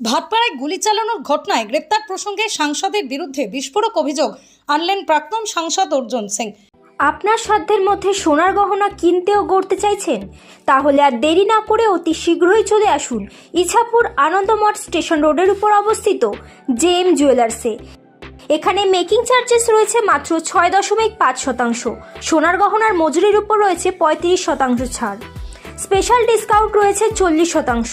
ভাটপাড়ায় গুলি চালানোর ঘটনায় গ্রেপ্তার প্রসঙ্গে সাংসদের বিরুদ্ধে বিস্ফোরক অভিযোগ আনলেন প্রাক্তন সাংসদ অর্জুন সিং। আপনার সাধ্যের মধ্যে সোনার গহনা কিনতেও গড়তে চাইছেন? তাহলে আর দেরি না করে অতি শীঘ্রই চলে আসুন ইছাপুর আনন্দমঠ স্টেশন রোডের উপর অবস্থিত জে এম জুয়েলার্সে। এখানে মেকিং চার্জেস রয়েছে মাত্র ছয় দশমিক পাঁচ শতাংশ। সোনার গহনার মজুরির উপর রয়েছে পঁয়ত্রিশ শতাংশ ছাড়। স্পেশাল ডিসকাউন্ট রয়েছে চল্লিশ শতাংশ।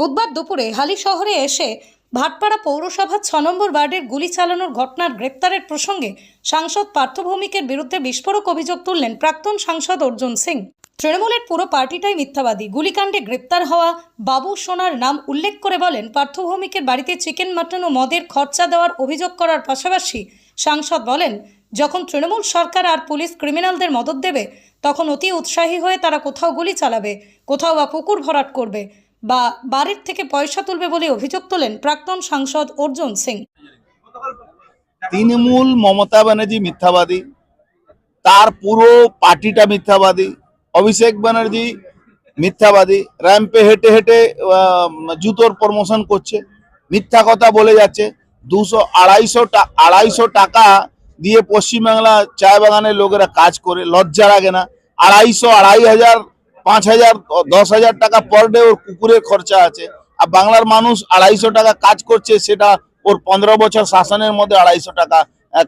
বুধবার দুপুরে হালি শহরে এসে ভাটপাড়া পৌরসভা ছ নম্বর ওয়ার্ডের গুলি চালানোর ঘটনার গ্রেপ্তারের প্রসঙ্গে সাংসদ পার্থভৌমিকের বিরুদ্ধে বিস্ফোরক অভিযোগ তুললেন প্রাক্তন সাংসদ অর্জুন সিং। তৃণমূলের পুরো পার্টিটাই মিথ্যাবাদী। গুলিকাণ্ডে গ্রেপ্তার হওয়া বাবু সোনার নাম উল্লেখ করে বলেন পার্থভৌমিকের বাড়িতে চিকেন, মাটন ও মদের খরচা দেওয়ার অভিযোগ করার পাশাপাশি সাংসদ বলেন, যখন তৃণমূল সরকার আর পুলিশ ক্রিমিনালদের মদত দেবে, তখন অতি উৎসাহী হয়ে তারা কোথাও গুলি চালাবে, কোথাও বা পুকুর ভরাট করবে। বা বাড়ির থেকে পয়সা তুলবে বলে অভিযোগ তোলেন প্রাক্তন সাংসদ অর্জুন সিং। তৃণমূল মমতা ব্যানার্জি মিথ্যাবাদী, তার পুরো পার্টিটা মিথ্যাবাদী, অভিষেক ব্যানার্জি মিথ্যাবাদী র্যাম্পে হেঁটে হেঁটে জুতোর প্রমোশন করছে, মিথ্যা কথা বলে যাচ্ছে, দুশো আড়াইশো আড়াইশো টাকা দিয়ে পশ্চিমবাংলা চা বাগানের লোকেরা কাজ করে, লজ্জা লাগে না, আড়াইশো, আড়াই হাজার পাঁচ হাজার দশ হাজার টাকা পার ডে ওর কুকুরের খরচা আছে। আর বাংলার মানুষ আড়াইশো টাকা কাজ করছে সেটা ওর পনেরো বছর শাসনের মধ্যে আড়াইশো টাকা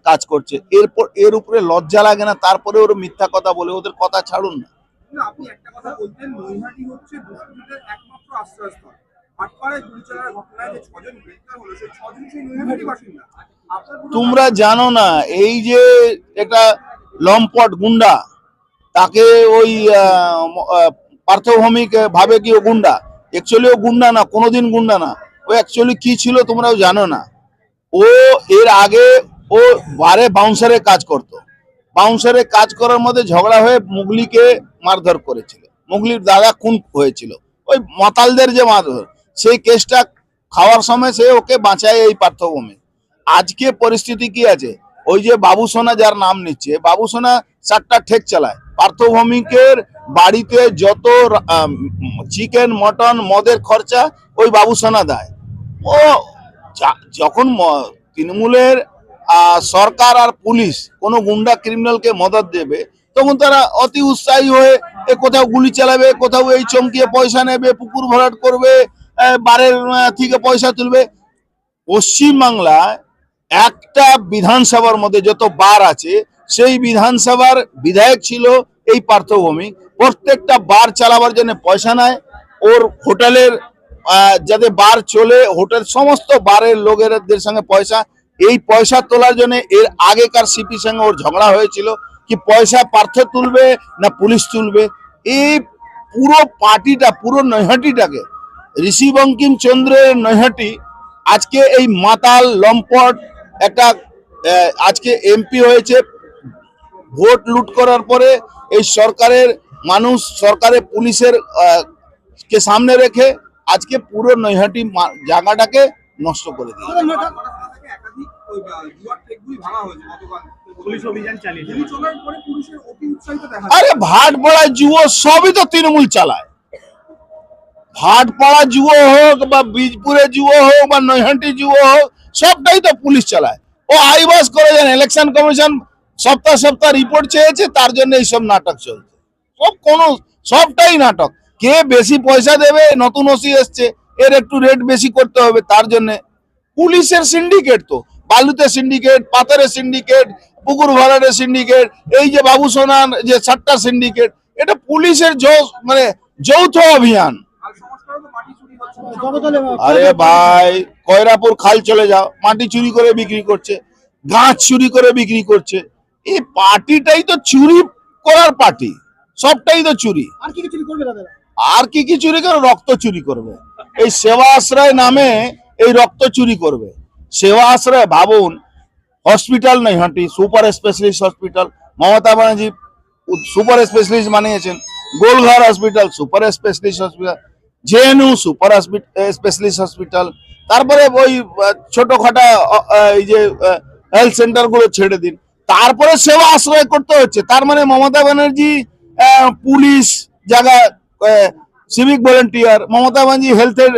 কাজ করছে। এরপর এর উপরে লজ্জা লাগে না তারপরে ওর মিথ্যা কথা বলে ওদের কথা ছাড়ুন না। না, আপনি একটা কথা বলতেন নৈহাটি হচ্ছে দুষ্কৃতীদের একমাত্র আশ্রয়স্থল। ভাটপাড়ায় গুলি চালার ঘটনায় যে ছজন গ্রেপ্তার হলো সেই ছজন সেই নৈহাটি বাসিন্দা। তোমরা জানো না এই যে একটা লম্পট গুন্ডা তাকে ওই পার্থভৌমিক ভাবে কি ও গুন্ডা? অ্যাকচুয়ালি ও গুন্ডা না, কোনোদিন গুন্ডা না। ও অ্যাকচুয়ালি কি ছিল তোমরাও জানো না। ও এর আগে ও বারে বাউন্সারে কাজ করত। বাউন্সারে কাজ করার মধ্যে ঝগড়া হয়ে মুগলিকে মারধর করেছিল। মুগলির দাদা খুন হয়েছিল। ওই মাতালদের যে মারধর, সেই কেসটা খাওয়ার সময় সে ওকে বাঁচায় এই পার্থভূমি আজকে পরিস্থিতি কি আছে? ওই যে বাবু সোনা যার নাম নিচ্ছে বাবু সোনা চারটা ঠেক চালায়। পার্থভৌমিকের বাড়িতে যত চিকেন মটন মদের খরচা, ওই বাবু সোনা দেয়। ও যখন তৃণমূলের সরকার আর পুলিশ কোনো গুন্ডা ক্রিমিনালকে মদত দেবে, তখন তারা অতি উৎসাহী হয়ে এ কোথাও গুলি চালাবে, কোথাও এই চমকিয়ে পয়সা নেবে, পুকুর ভরাট করবে বারের থেকে পয়সা তুলবে। পশ্চিমবাংলায় একটা বিধানসভার মধ্যে যত বার আছে, সেই বিধানসভার বিধায়ক ছিল এই পার্থভূমি। প্রত্যেকটা বার চালাবার জন্য পয়সা নেয় ওর হোটেলের যাতে বার চলে, হোটেল সমস্ত বারের লোকেরদের সঙ্গে পয়সা। এই পয়সা তোলার জন্য এর আগেকার সিপির সঙ্গে ওর ঝগড়া হয়েছিল কি পয়সা পার্থ তুলবে না পুলিশ তুলবে? এই পুরো পার্টিটা, পুরো নৈহাটিটাকে, ঋষি বঙ্কিম চন্দ্রের নৈহাটি, আজকে এই মাতাল লম্পট একটা আজকে এমপি হয়েছে ভোট লুট করার পরে এই সরকারের মানুষ সরকারের পুলিশের কে সামনে রেখে আজকে পুরো নৈহাটি মা- জায়গাটাকে নষ্ট করে দেখা আরে ভাটপাড়া যুব সবই তো তৃণমূল চালায়। ভাটপাড়া যুব হোক বা বীজপুরে যুব হোক বা নৈহাটি যুব হোক সবটাই তো পুলিশ চালায়। ও আইবাস করে যান ইলেকশন কমিশন সপ্তাহ সপ্তাহ রিপোর্ট চেয়েছে, তার জন্য এইসব নাটক চলছে। সব কোনো, সবটাই নাটক। কে বেশি পয়সা দেবে, নতুন ওসি এসছে, এর একটু রেট বেশি করতে হবে, তার জন্য। পুলিশের সিন্ডিকেট তো, বালুতে সিন্ডিকেট পাথরের সিন্ডিকেট পুকুর ভরাটের সিন্ডিকেট এই যে বাবু সোনার যে সাতটা সিন্ডিকেট এটা পুলিশের মানে যৌথ অভিযান। আরে ভাই, কয়রাপুর খাল চলে যাও, মাটি চুরি করে বিক্রি করছে, গাছ চুরি করে বিক্রি করছে। এই পার্টিটাই তো চুরি করার পার্টি সবটাই তো চুরি। আর কি কি চুরি করবে আর কি কি চুরি করে রক্ত চুরি করবে। এই সেবা আশ্রয় নামে এই রক্ত চুরি করবে। সেবা আশ্রয় ভাবুন হসপিটাল নেই হাঁটি super specialist hospital Mamata Banerjee super specialist বানিয়েছেন Golghar hospital super specialist hospital JNU super specialist hospital তারপরে ওই ছোটখাটা এই যে হেলথ সেন্টারগুলো ছেড়ে দিন। তারপরে সেবা আশ্রয় করতে হচ্ছে। তার মানে মমতা ব্যানার্জি পুলিশ, জায়গা সিভিক ভলেন্টিয়ার মমতা ব্যানার্জি হেলথের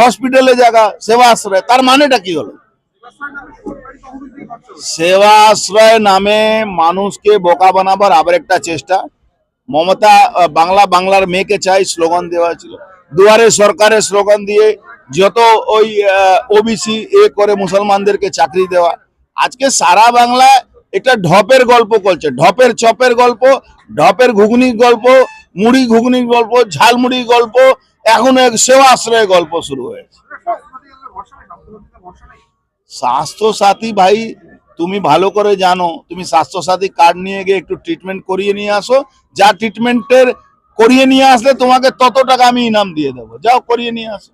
হসপিটালে জায়গা, সেবা আশ্রয়। তার মানেটা কি হলো? সেবা আশ্রয় নামে মানুষকে বোকা বানাবার আবার একটা চেষ্টা। মমতা বাংলা, বাংলার মেয়েকে চাই স্লোগান দেওয়া ছিল। দুয়ারে সরকারের স্লোগান দিয়ে যত ওই ওবিসি এ করে মুসলমানদেরকে চাকরি দেওয়া। আজকে সারা বাংলা একটা ঢপের গল্প করছে। ঢপের চপের গল্প, ঢপের ঘুগনির গল্প, মুড়ি ঘুগনির গল্প, ঝালমুড়ির গল্প, এখন এক সেবা আশ্রয়ের গল্প শুরু হয়েছে। স্বাস্থ্য সাথী ভাই, তুমি ভালো করে জানো, তুমি স্বাস্থ্য সাথী কার্ড নিয়ে গিয়ে একটু ট্রিটমেন্ট করিয়ে নিয়ে আসো। যা ট্রিটমেন্টের করিয়ে নিয়ে আসলে তোমাকে তত টাকা আমি ইনাম দিয়ে দেবো। যাও করিয়ে নিয়ে আসো।